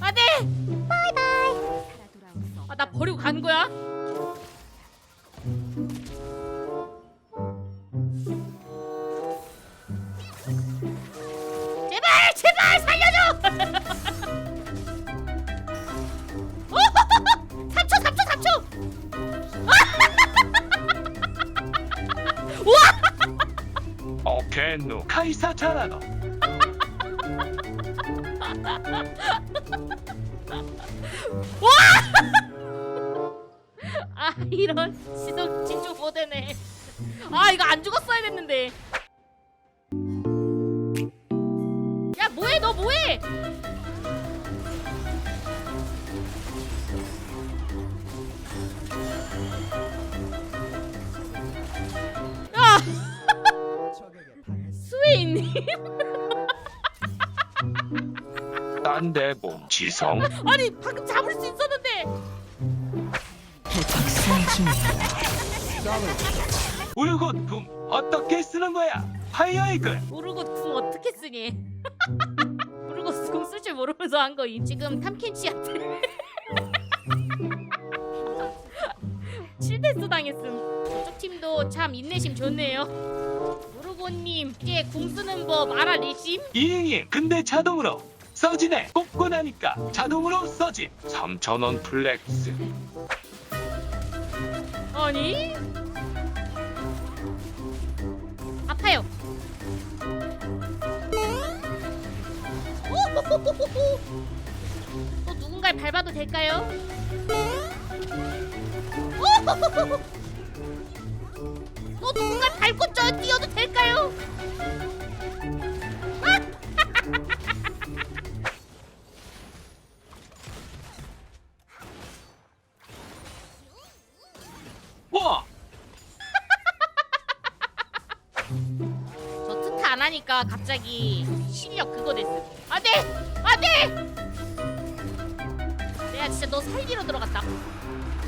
안돼. 바이바이. 아나 버리고 간 거야? 제발 제발 살려줘. 3초 3초 3초. 우와. 오케이 누 카이사 잘하노 아 이런 시도 진주 못되네. 아 이거 안 죽었어야 됐는데. 야 뭐해 너 뭐해? 야 딴데 봄 지성 아니 방금 잡을 수 있었는데 울곧 붐 어떻게 쓰는 거야 하이어이글 모르고 궁 어떻게 쓰니? 모르고 궁 쓸 줄 모르면서 한 거임. 지금 탐켄치한테 7대스 당했음. 저쪽 팀도 참 인내심 좋네요. 모르고님 이제 궁 쓰는 법 알아내심? 이응이 근데 자동으로 써지네 꼽고 나니까 자동으로 써짐 3천원 플렉스 아니? 아파요. 또 누군가를 밟아도 될까요? 또 누군가를 밟고 저 뛰어도 될까요? 저 트타 안 하니까 갑자기 실력 그거 됐음. 안돼, 안돼. 내가 진짜 너 살리러 들어갔다.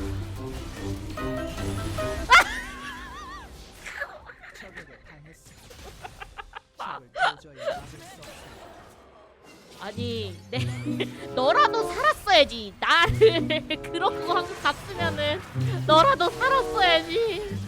아니, 내 너라도 살았어야지. 나를 그런 거 하고 갔으면은 너라도 살았어야지.